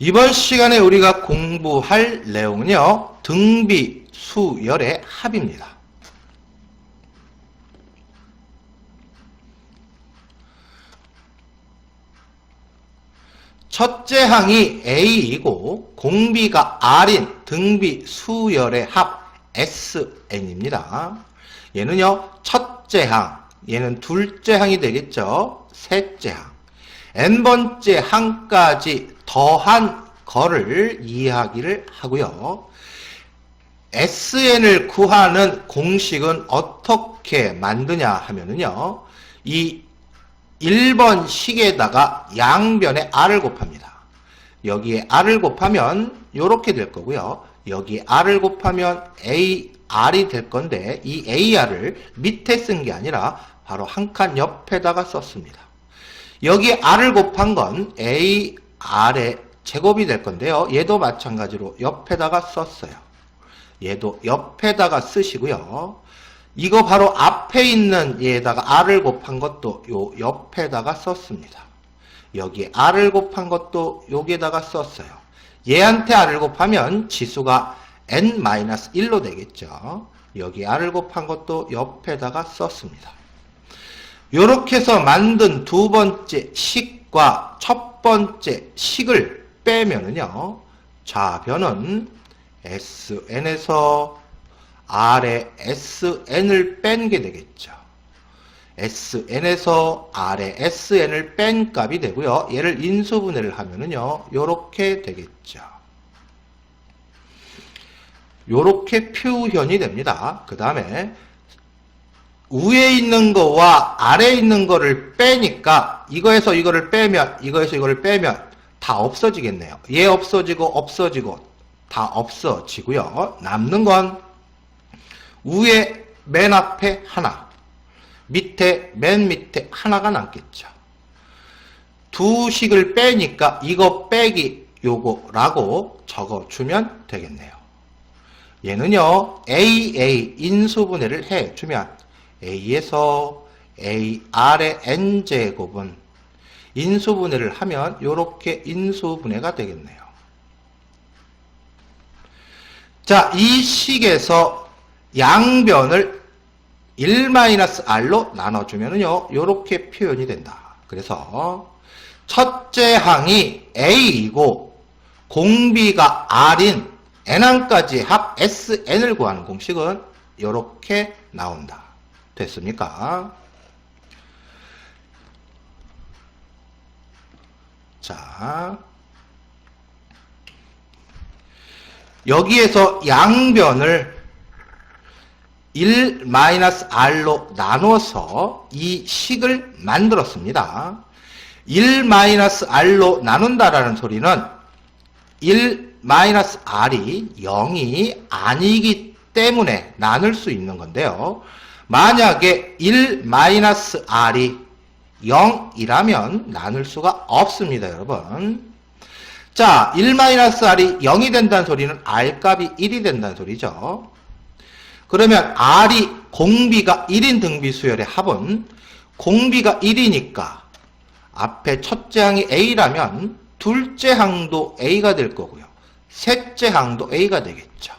이번 시간에 우리가 공부할 내용은요. 등비 수열의 합입니다. 첫째 항이 A이고 공비가 R인 등비 수열의 합 SN입니다. 얘는요. 첫째 항, 얘는 둘째 항이 되겠죠. 셋째 항. n번째 항까지 더한 거를 이해하기를 하고요. SN을 구하는 공식은 어떻게 만드냐 하면은요. 이 1번 식에다가 양변에 r을 곱합니다. 여기에 r을 곱하면 이렇게 될 거고요. 여기 r을 곱하면 a r이 될 건데 이 ar을 밑에 쓴 게 아니라 바로 한 칸 옆에다가 썼습니다. 여기 r을 곱한 건 a r의 제곱이 될 건데요. 얘도 마찬가지로 옆에다가 썼어요. 얘도 옆에다가 쓰시고요. 이거 바로 앞에 있는 얘에다가 r을 곱한 것도 요 옆에다가 썼습니다. 여기 r을 곱한 것도 여기에다가 썼어요. 얘한테 r을 곱하면 지수가 n-1로 되겠죠. 여기 r을 곱한 것도 옆에다가 썼습니다. 이렇게 해서 만든 두 번째 식과 첫 번째 식을 빼면은요. 좌변은 SN에서 R의 SN을 뺀 게 되겠죠. SN에서 R의 SN을 뺀 값이 되고요. 얘를 인수분해를 하면은요. 요렇게 되겠죠. 요렇게 표현이 됩니다. 그 다음에 위에 있는 거와 아래에 있는 거를 빼니까 이거에서 이거를 빼면 이거에서 이거를 빼면 다 없어지겠네요. 얘 없어지고 없어지고 다 없어지고요. 남는 건 위에 맨 앞에 하나 밑에 맨 밑에 하나가 남겠죠. 두 식을 빼니까 이거 빼기 요거라고 적어주면 되겠네요. 얘는요 AA 인수분해를 해주면 A에서 AR의 N제곱은 인수분해를 하면 이렇게 인수분해가 되겠네요. 자, 이 식에서 양변을 1-R로 나눠주면요, 이렇게 표현이 된다. 그래서 첫째 항이 A이고 공비가 R인 N항까지 합 SN을 구하는 공식은 이렇게 나온다. 됐습니까? 자, 여기에서 양변을 1-R로 나눠서 이 식을 만들었습니다. 1-R로 나눈다라는 소리는 1-R이 0이 아니기 때문에 나눌 수 있는 건데요. 만약에 1-R이 0이라면 나눌 수가 없습니다, 여러분. 자, 1-R이 0이 된다는 소리는 R값이 1이 된다는 소리죠. 그러면 R이 공비가 1인 등비수열의 합은 공비가 1이니까 앞에 첫째 항이 A라면 둘째 항도 A가 될 거고요. 셋째 항도 A가 되겠죠.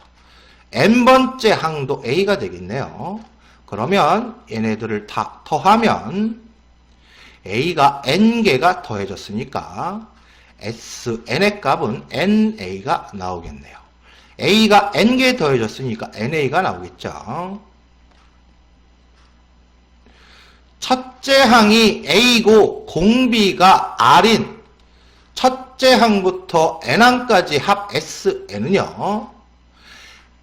n번째 항도 A가 되겠네요. 그러면 얘네들을 다 더하면 A가 N개가 더해졌으니까 SN의 값은 NA가 나오겠네요. A가 N개 더해졌으니까 NA가 나오겠죠. 첫째 항이 A고 공비가 R인 첫째 항부터 N항까지 합 SN은요.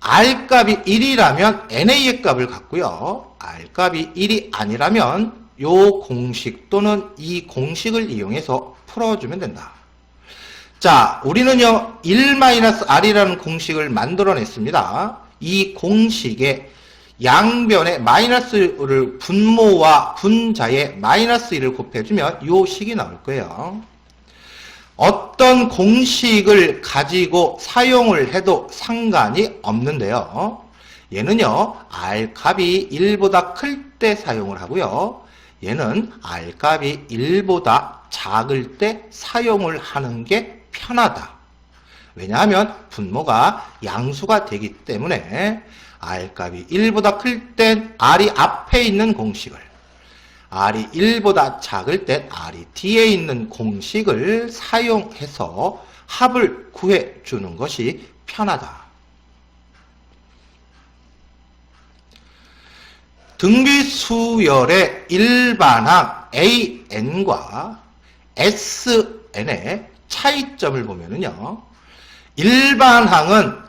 R값이 1이라면 NA의 값을 갖고요. R값이 1이 아니라면 요 공식 또는 이 공식을 이용해서 풀어주면 된다. 자, 우리는요, 1-R이라는 공식을 만들어냈습니다. 이 공식에 양변에 마이너스를 분모와 분자에 마이너스 1을 곱해주면 요 식이 나올 거예요. 어떤 공식을 가지고 사용을 해도 상관이 없는데요. 얘는요, R값이 1보다 클 때 사용을 하고요. 얘는 R값이 1보다 작을 때 사용을 하는 게 편하다. 왜냐하면 분모가 양수가 되기 때문에 R값이 1보다 클 땐 R이 앞에 있는 공식을 R이 1보다 작을 땐 R이 뒤에 있는 공식을 사용해서 합을 구해 주는 것이 편하다. 등비수열의 일반항 AN과 SN의 차이점을 보면은요. 일반항은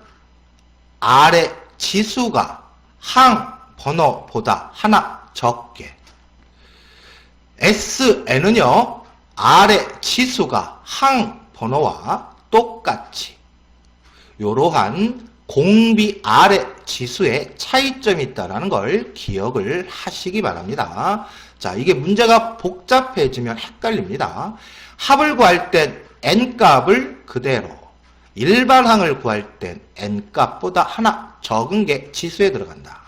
아래 지수가 항 번호보다 하나 적게 SN은요. 아래 지수가 항 번호와 똑같이 이러한 공비 아래 지수의 차이점이 있다는 걸 기억을 하시기 바랍니다. 자, 이게 문제가 복잡해지면 헷갈립니다. 합을 구할 땐 n값을 그대로, 일반항을 구할 땐 n값보다 하나 적은 게 지수에 들어간다.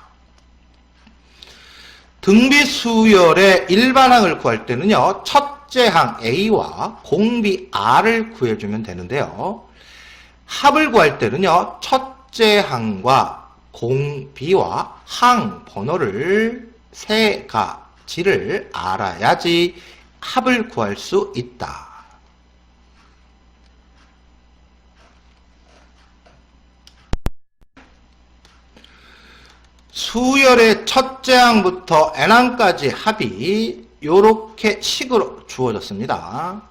등비 수열의 일반항을 구할 때는요, 첫째 항 A와 공비 R을 구해주면 되는데요. 합을 구할 때는요, 첫째 항과 공비와 항 번호를 세 가지를 알아야지 합을 구할 수 있다. 수열의 첫째 항부터 n항까지 합이 이렇게 식으로 주어졌습니다.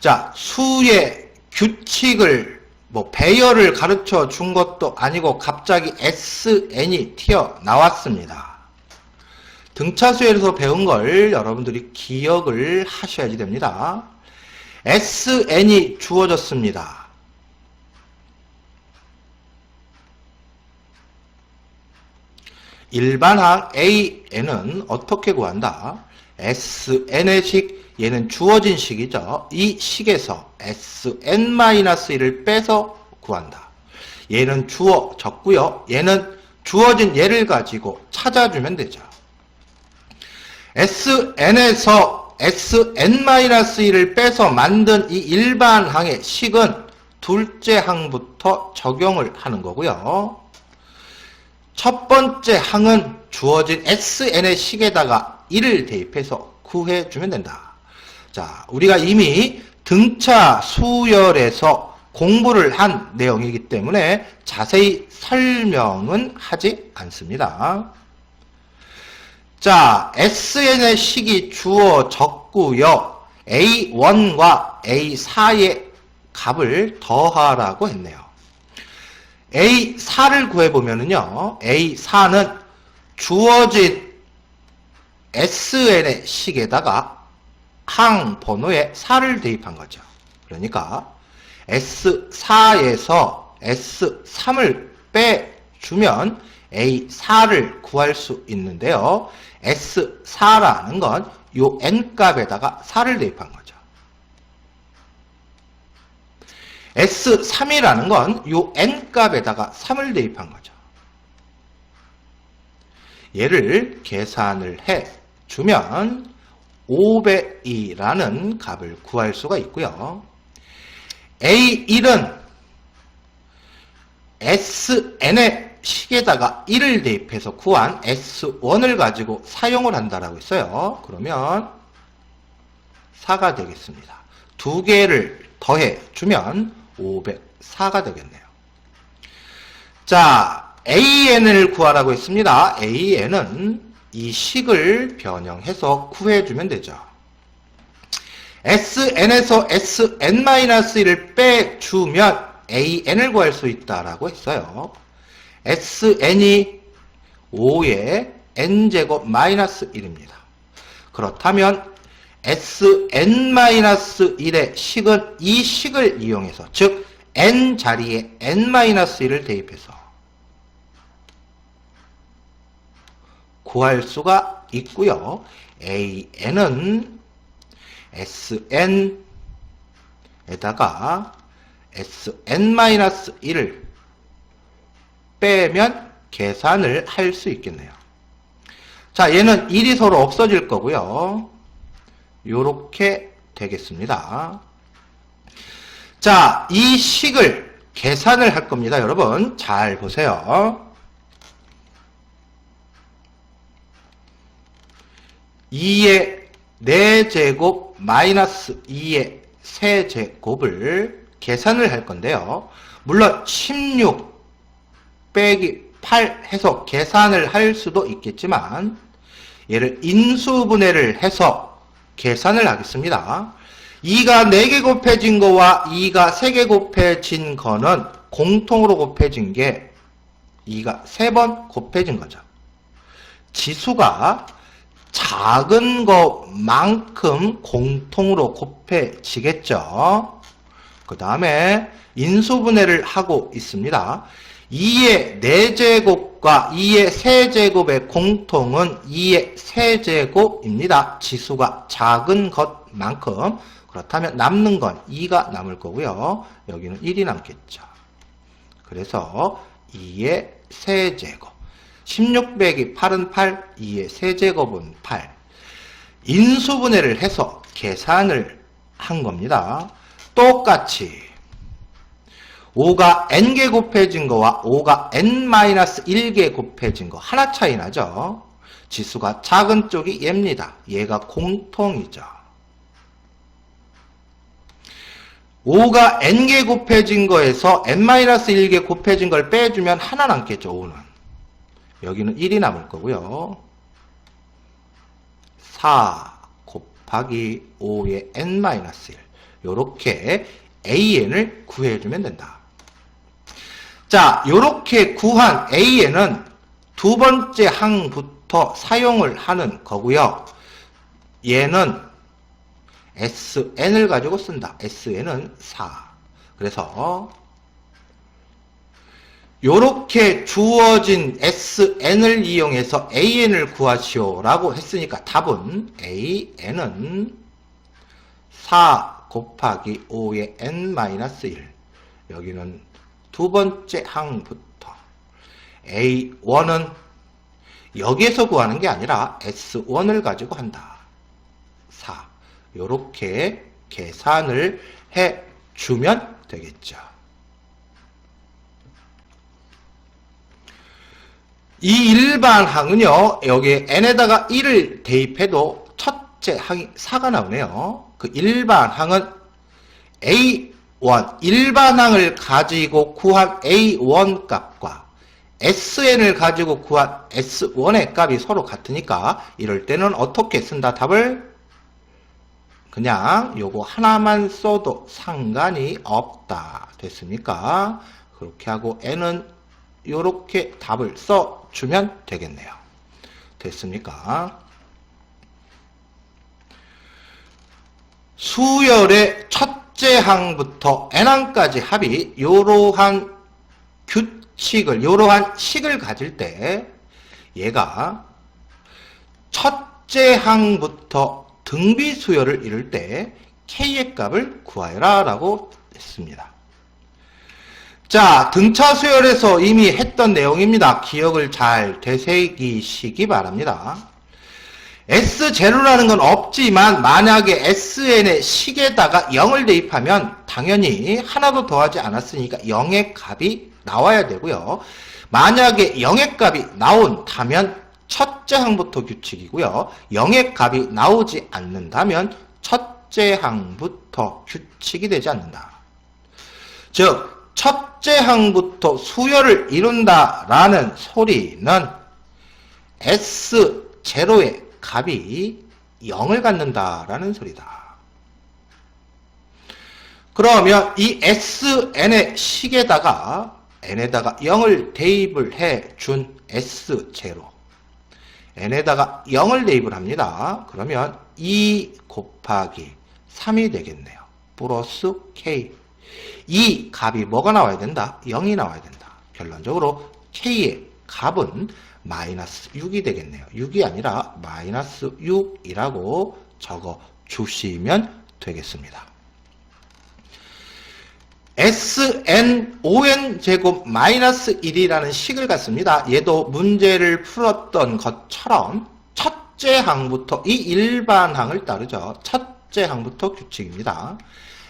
자, 수의 규칙을 뭐 배열을 가르쳐 준 것도 아니고 갑자기 SN이 튀어나왔습니다. 등차수열에서 배운 걸 여러분들이 기억을 하셔야지 됩니다. SN이 주어졌습니다. 일반항 AN은 어떻게 구한다? SN의 식, 얘는 주어진 식이죠. 이 식에서 SN-1을 빼서 구한다. 얘는 주어졌고요. 얘는 주어진 얘를 가지고 찾아주면 되죠. SN에서 SN-1을 빼서 만든 이 일반항의 식은 둘째 항부터 적용을 하는 거고요. 첫 번째 항은 주어진 SN의 식에다가 1을 대입해서 구해주면 된다. 자, 우리가 이미 등차 수열에서 공부를 한 내용이기 때문에 자세히 설명은 하지 않습니다. 자, SN의 식이 주어졌고요. A1과 A4의 값을 더하라고 했네요. A4를 구해보면요. A4는 주어진 SN의 식에다가 항 번호에 4를 대입한 거죠. 그러니까 S4에서 S3을 빼주면 A4를 구할 수 있는데요. S4라는 건 요 n값에다가 4를 대입한 거죠. S3이라는 건 요 n값에다가 3을 대입한 거죠. 얘를 계산을 해 주면 500이라는 값을 구할 수가 있고요. A1은 SN의 식에다가 1을 대입해서 구한 S1을 가지고 사용을 한다라고 했어요. 그러면 4가 되겠습니다. 두 개를 더해 주면 504가 되겠네요. 자, AN을 구하라고 했습니다. AN은 이 식을 변형해서 구해주면 되죠. SN에서 SN-1을 빼주면 AN을 구할 수 있다라고 했어요. SN이 5의 N제곱 마이너스 1입니다. 그렇다면 Sn-1의 식은 이 식을 이용해서 즉 n 자리에 n-1을 대입해서 구할 수가 있고요. an은 sn에다가 sn-1을 빼면 계산을 할 수 있겠네요. 자, 얘는 1이 서로 없어질 거고요. 요렇게 되겠습니다. 자, 이 식을 계산을 할 겁니다. 여러분 잘 보세요. 2의 4제곱 마이너스 2의 세제곱을 계산을 할 건데요. 물론 16 빼기 8 해서 계산을 할 수도 있겠지만 얘를 인수분해를 해서 계산을 하겠습니다. 2가 4개 곱해진 거와 2가 3개 곱해진 거는 공통으로 곱해진 게 2가 3번 곱해진 거죠. 지수가 작은 것만큼 공통으로 곱해지겠죠. 그 다음에 인수분해를 하고 있습니다. 2의 4제곱과 2의 세제곱의 공통은 2의 세제곱입니다. 지수가 작은 것만큼 그렇다면 남는 건 2가 남을 거고요. 여기는 1이 남겠죠. 그래서 2의 세제곱 16 빼기 8은 8, 2의 세제곱은 8. 인수분해를 해서 계산을 한 겁니다. 똑같이 5가 n개 곱해진 거와 5가 n-1개 곱해진 거 하나 차이 나죠? 지수가 작은 쪽이 얘입니다. 얘가 공통이죠. 5가 n개 곱해진 거에서 n-1개 곱해진 걸 빼주면 하나 남겠죠, 5는. 여기는 1이 남을 거고요. 4 곱하기 5의 n-1. 요렇게 an을 구해주면 된다. 자, 요렇게 구한 an은 두 번째 항부터 사용을 하는 거고요. 얘는 sn을 가지고 쓴다. sn은 4. 그래서 요렇게 주어진 sn을 이용해서 an을 구하시오 라고 했으니까 답은 an은 4 곱하기 5의 n-1 여기는 두 번째 항부터 a1은 여기에서 구하는 게 아니라 s1을 가지고 한다. 4 요렇게 계산을 해 주면 되겠죠. 이 일반 항은요, 여기 n에다가 1을 대입해도 첫째 항이 4가 나오네요. 그 일반 항은 A1, 일반항을 가지고 구한 A1 값과 SN을 가지고 구한 S1의 값이 서로 같으니까 이럴 때는 어떻게 쓴다? 답을 그냥 요거 하나만 써도 상관이 없다. 됐습니까? 그렇게 하고 n은 요렇게 답을 써주면 되겠네요. 됐습니까? 수열의 첫째 항부터 n항까지 합이 요러한 규칙을, 요러한 식을 가질 때 얘가 첫째 항부터 등비 수열을 이룰 때 k의 값을 구하여라 라고 했습니다. 자, 등차 수열에서 이미 했던 내용입니다. 기억을 잘 되새기시기 바랍니다. S0라는 건 없지만 만약에 SN의 식에다가 0을 대입하면 당연히 하나도 더하지 않았으니까 0의 값이 나와야 되고요. 만약에 0의 값이 나온다면 첫째 항부터 규칙이고요. 0의 값이 나오지 않는다면 첫째 항부터 규칙이 되지 않는다. 즉 첫째 항부터 수열을 이룬다라는 소리는 S0의 값이 0을 갖는다라는 소리다. 그러면 이 SN의 식에다가 n에다가 0을 대입을 해 준 S0 n에다가 0을 대입을 합니다. 그러면 2 곱하기 3이 되겠네요. 플러스 k 이 값이 뭐가 나와야 된다? 0이 나와야 된다. 결론적으로 k의 값은 마이너스 6이 되겠네요. 6이 아니라 마이너스 6이라고 적어 주시면 되겠습니다. Sn 5n 제곱 마이너스 1이라는 식을 갖습니다. 얘도 문제를 풀었던 것처럼 첫째 항부터 이 일반 항을 따르죠. 첫째 항부터 규칙입니다.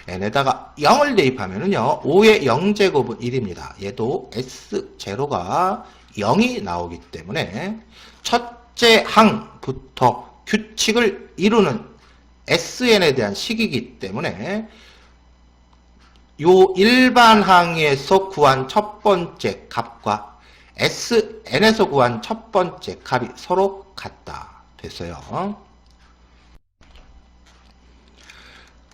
n에다가 0을 대입하면은요, 5의 0제곱은 1입니다. 얘도 s0가 0이 나오기 때문에 첫째 항부터 규칙을 이루는 sn에 대한 식이기 때문에 요 일반 항에서 구한 첫 번째 값과 sn에서 구한 첫 번째 값이 서로 같다. 됐어요.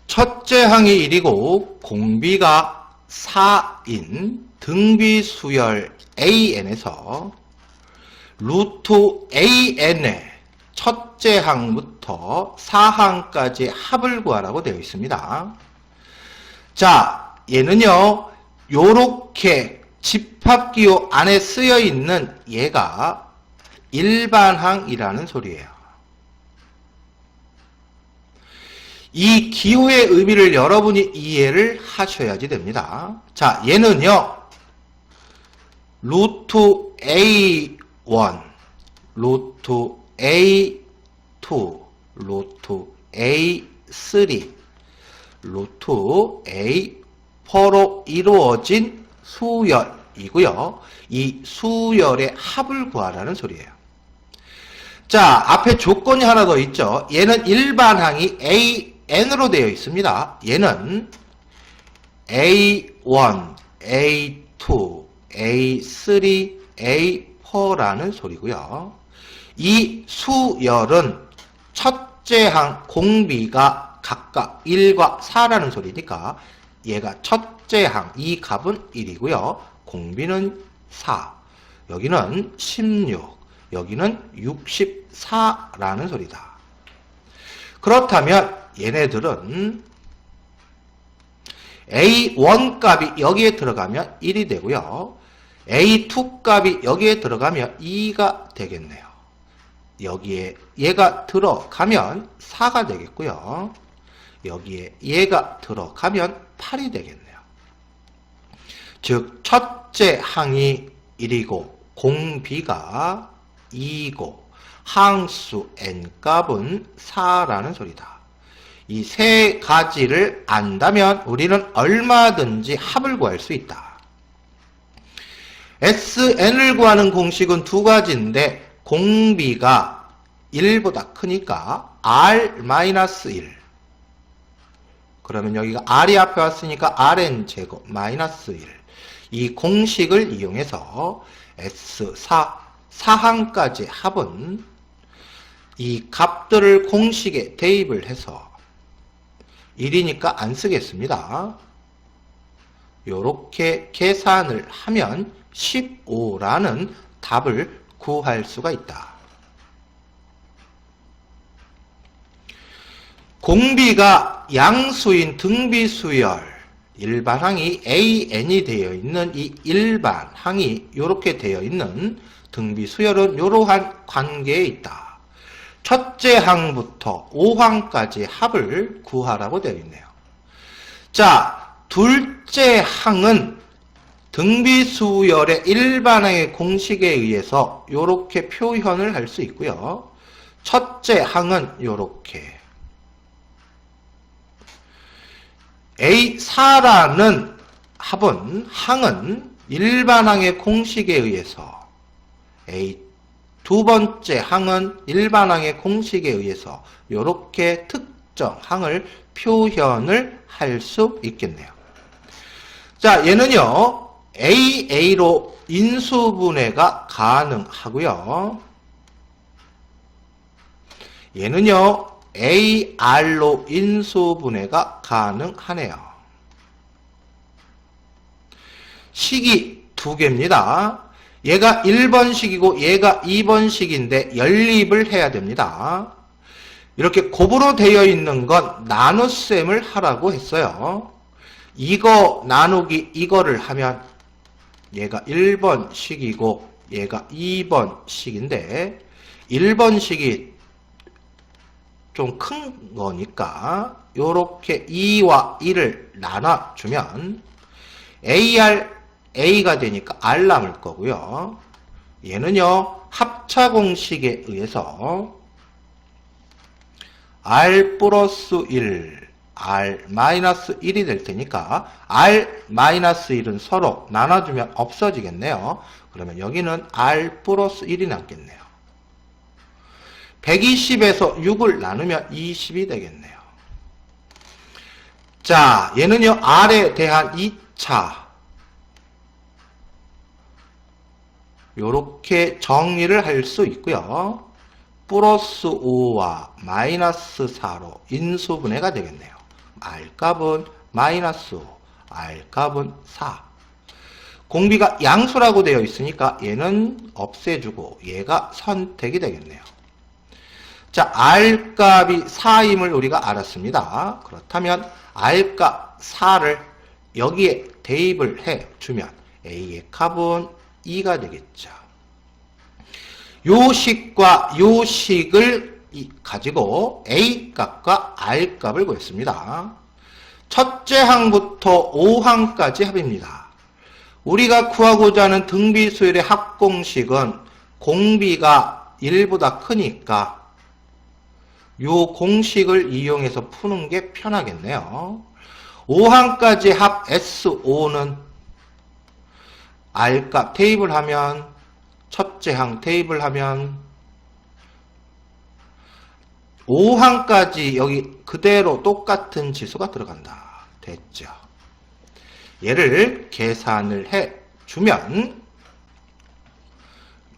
첫째 항이 1이고 공비가 4인 등비 수열 AN에서 루트 AN의 첫째 항부터 4항까지 합을 구하라고 되어 있습니다. 자, 얘는요, 요렇게 집합기호 안에 쓰여 있는 얘가 일반항이라는 소리예요. 이 기호의 의미를 여러분이 이해를 하셔야지 됩니다. 자, 얘는요, 루트 A1, 루트 A2, 루트 A3, 루트 A4로 이루어진 수열이고요. 이 수열의 합을 구하라는 소리예요. 자, 앞에 조건이 하나 더 있죠. 얘는 일반항이 AN으로 되어 있습니다. 얘는 A1, A2, A3, A4라는 소리고요. 이 수열은 첫째 항 공비가 각각 1과 4라는 소리니까 얘가 첫째 항, 이 값은 1이고요. 공비는 4. 여기는 16. 여기는 64라는 소리다. 그렇다면 얘네들은 A1 값이 여기에 들어가면 1이 되고요. A2 값이 여기에 들어가면 2가 되겠네요. 여기에 얘가 들어가면 4가 되겠고요. 여기에 얘가 들어가면 8이 되겠네요. 즉 첫째 항이 1이고 공비가 2고 항수 n값은 4라는 소리다. 이 세 가지를 안다면 우리는 얼마든지 합을 구할 수 있다. SN을 구하는 공식은 두 가지인데 공비가 1보다 크니까 R-1 그러면 여기가 R이 앞에 왔으니까 Rn 제곱 마이너스 1. 이 공식을 이용해서 S4, 4항까지 합은 이 값들을 공식에 대입을 해서 1이니까 안 쓰겠습니다. 이렇게 계산을 하면 15라는 답을 구할 수가 있다. 공비가 양수인 등비수열 일반항이 AN이 되어 있는 이 일반항이 이렇게 되어 있는 등비수열은 이러한 관계에 있다. 첫째 항부터 5항까지 합을 구하라고 되어 있네요. 자, 둘째 항은 등비수열의 일반항의 공식에 의해서 이렇게 표현을 할 수 있고요. 첫째 항은 이렇게 A4라는 합은 항은 일반항의 공식에 의해서 두 번째 항은 일반항의 공식에 의해서 이렇게 특정 항을 표현을 할 수 있겠네요. 자, 얘는요, AA로 인수분해가 가능하고요. 얘는요, AR로 인수분해가 가능하네요. 식이 두 개입니다. 얘가 1번식이고 얘가 2번식인데 연립을 해야 됩니다. 이렇게 곱으로 되어 있는 건 나눗셈을 하라고 했어요. 이거 나누기 이거를 하면 얘가 1번식이고 얘가 2번식인데 1번식이 좀 큰 거니까 이렇게 2와 1을 나눠주면 AR A가 되니까 R 남을 거고요. 얘는요 합차 공식에 의해서 R 플러스 1 R-1이 될 테니까 R-1은 서로 나눠주면 없어지겠네요. 그러면 여기는 R 플러스 1이 남겠네요. 120에서 6을 나누면 20이 되겠네요. 자, 얘는요, R에 대한 2차. 요렇게 정리를 할 수 있고요. 플러스 5와 마이너스 4로 인수분해가 되겠네요. R값은 마이너스 5, R값은 4. 공비가 양수라고 되어 있으니까 얘는 없애주고 얘가 선택이 되겠네요. 자, R값이 4임을 우리가 알았습니다. 그렇다면 R값 4를 여기에 대입을 해주면 A의 값은 2가 되겠죠. 요 식과 요 식을 이- 가지고 A 값과 R 값을 구했습니다. 첫째 항부터 5항까지 합입니다. 우리가 구하고자 하는 등비수열의 합공식은 공비가 1보다 크니까 요 공식을 이용해서 푸는 게 편하겠네요. 5항까지 합 S5는 R값 테이블 하면 첫째 항 테이블 하면 5항까지 여기 그대로 똑같은 지수가 들어간다. 됐죠. 얘를 계산을 해 주면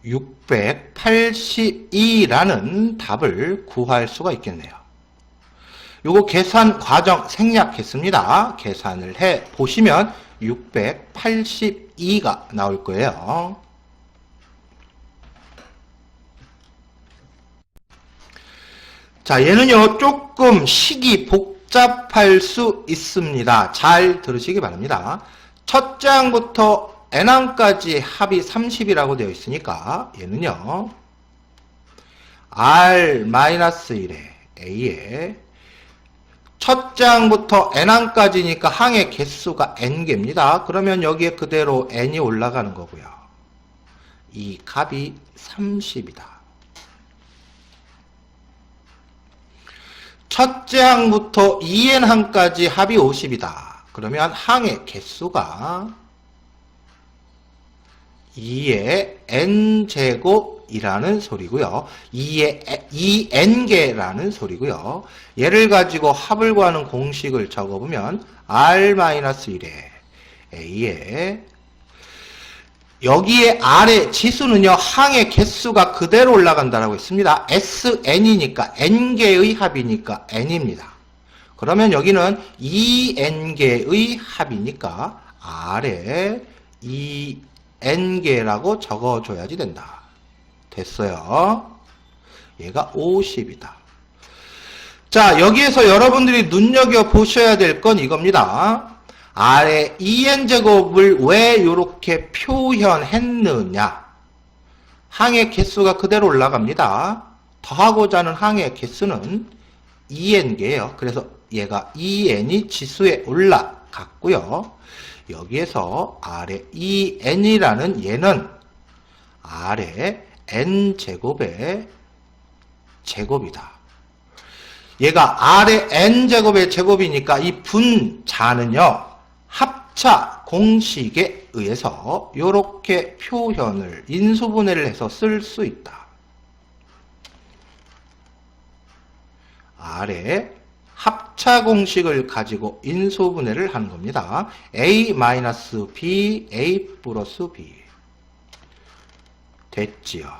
682라는 답을 구할 수가 있겠네요. 요거 계산 과정 생략했습니다. 계산을 해 보시면 682가 나올 거예요. 자, 얘는요, 조금 식이 복잡할 수 있습니다. 잘 들으시기 바랍니다. 첫 장부터 n항까지 합이 30이라고 되어 있으니까, 얘는요, r-1에 a에 첫 장부터 n항까지니까 항의 개수가 n개입니다. 그러면 여기에 그대로 n이 올라가는 거고요. 이 값이 30이다. 첫째 항부터 2n 항까지 합이 50이다. 그러면 항의 개수가 2의 n제곱 이라는 소리고요. 2의 2n개라는 소리고요. 얘를 가지고 합을 구하는 공식을 적어보면 r-1에 a에 여기에 R의 지수는요, 항의 개수가 그대로 올라간다라고 했습니다. SN이니까, N개의 합이니까 N입니다. 그러면 여기는 2N개의 합이니까, R에 2N개라고 적어줘야지 된다. 됐어요. 얘가 50이다. 자, 여기에서 여러분들이 눈여겨보셔야 될 건 이겁니다. 아래 2n제곱을 왜 이렇게 표현했느냐? 항의 개수가 그대로 올라갑니다. 더하고자 하는 항의 개수는 2n개예요. 그래서 얘가 2n이 지수에 올라갔고요. 여기에서 아래 2n이라는 얘는 아래 n제곱의 제곱이다. 얘가 R의 n제곱의 제곱이니까 이 분자는요, 합차 공식에 의해서 이렇게 표현을 인수분해를 해서 쓸 수 있다. R의 합차 공식을 가지고 인수분해를 하는 겁니다. A-B, A 플러스 B. 됐지요.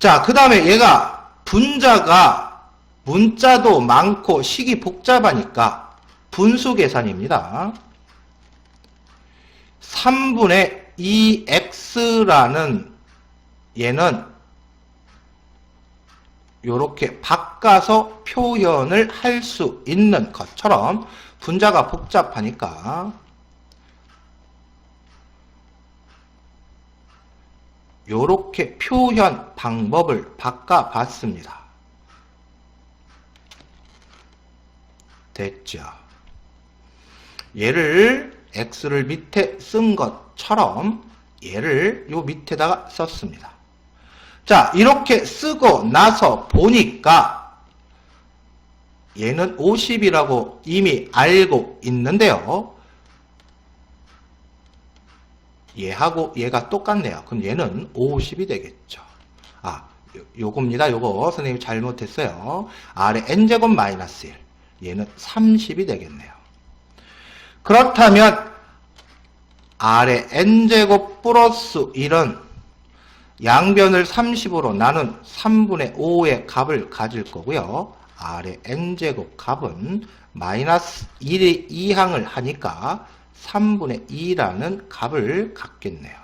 자, 그 다음에 얘가 분자가 문자도 많고 식이 복잡하니까 분수 계산입니다. 3분의 2x라는 얘는 이렇게 바꿔서 표현을 할 수 있는 것처럼 분자가 복잡하니까 이렇게 표현 방법을 바꿔봤습니다. 됐죠. 얘를 x를 밑에 쓴 것처럼 얘를 요 밑에다가 썼습니다. 자, 이렇게 쓰고 나서 보니까 얘는 50이라고 이미 알고 있는데요. 얘하고 얘가 똑같네요. 그럼 얘는 50이 되겠죠. 아, 요, 요겁니다. 요거 선생님이 잘못했어요. 아래 n제곱 마이너스 1. 얘는 30이 되겠네요. 그렇다면 아래 n제곱 플러스 1은 양변을 30으로 나눈 3분의 5의 값을 가질 거고요. 아래 n제곱 값은 마이너스 1의 이항을 하니까 3분의 2라는 값을 갖겠네요.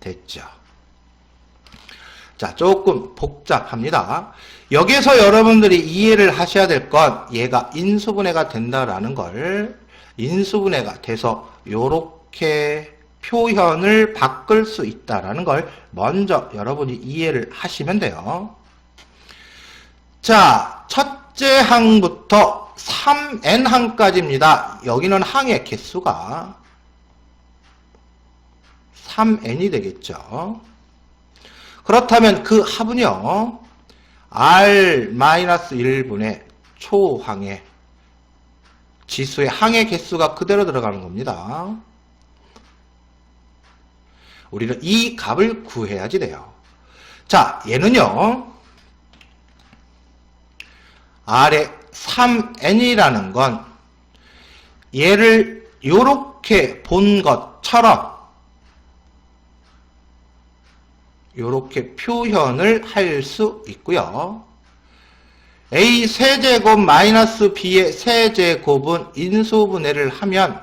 됐죠? 자, 조금 복잡합니다. 여기서 여러분들이 이해를 하셔야 될 건 얘가 인수분해가 된다라는 걸 인수분해가 돼서 요렇게 표현을 바꿀 수 있다라는 걸 먼저 여러분이 이해를 하시면 돼요. 자, 첫째 항부터 3n항까지입니다. 여기는 항의 개수가 3n이 되겠죠. 그렇다면 그 합은요, r-1분의 초항의 지수의 항의 개수가 그대로 들어가는 겁니다. 우리는 이 값을 구해야지 돼요. 자, 얘는요, 아래 3n이라는 건 얘를 요렇게 본 것처럼 요렇게 표현을 할 수 있고요. a 세제곱 마이너스 b의 세제곱은 인수분해를 하면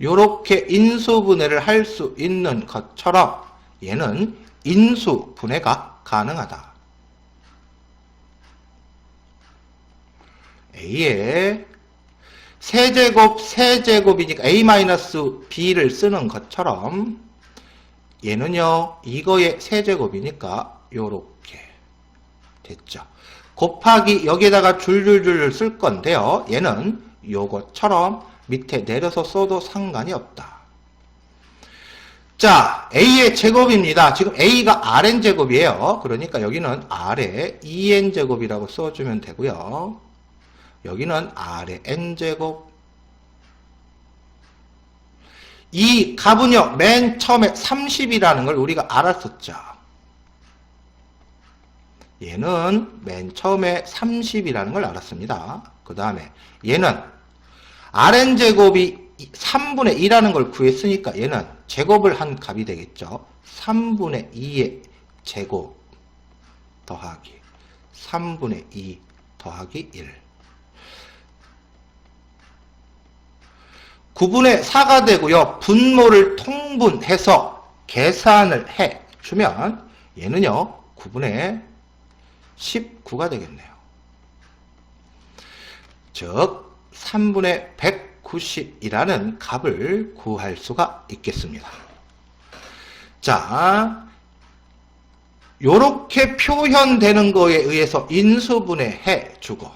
요렇게 인수분해를 할 수 있는 것처럼 얘는 인수분해가 가능하다. A의 세제곱 세제곱이니까 a-b를 쓰는 것처럼 얘는요 이거의 세제곱이니까 요렇게 됐죠. 곱하기 여기에다가 줄줄줄 쓸 건데요. 얘는 요것처럼 밑에 내려서 써도 상관이 없다. 자 a의 제곱입니다. 지금 a가 rn제곱이에요. 그러니까 여기는 r의 2n제곱이라고 써주면 되고요 여기는 R의 N제곱. 이 값은요, 맨 처음에 30이라는 걸 우리가 알았었죠. 얘는 맨 처음에 30이라는 걸 알았습니다. 그 다음에 얘는 Rn제곱이 3분의 2라는 걸 구했으니까 얘는 제곱을 한 값이 되겠죠. 3분의 2의 제곱 더하기 3분의 2 더하기 1. 9분의 4가 되고요. 분모를 통분해서 계산을 해 주면 얘는요. 9분의 19가 되겠네요. 즉 3분의 190이라는 값을 구할 수가 있겠습니다. 자, 요렇게 표현되는 거에 의해서 인수분해 주고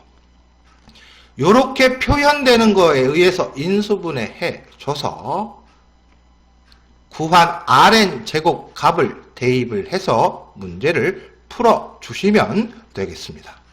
이렇게 표현되는 거에 의해서 인수분해 줘서 구한 Rn 제곱 값을 대입을 해서 문제를 풀어 주시면 되겠습니다.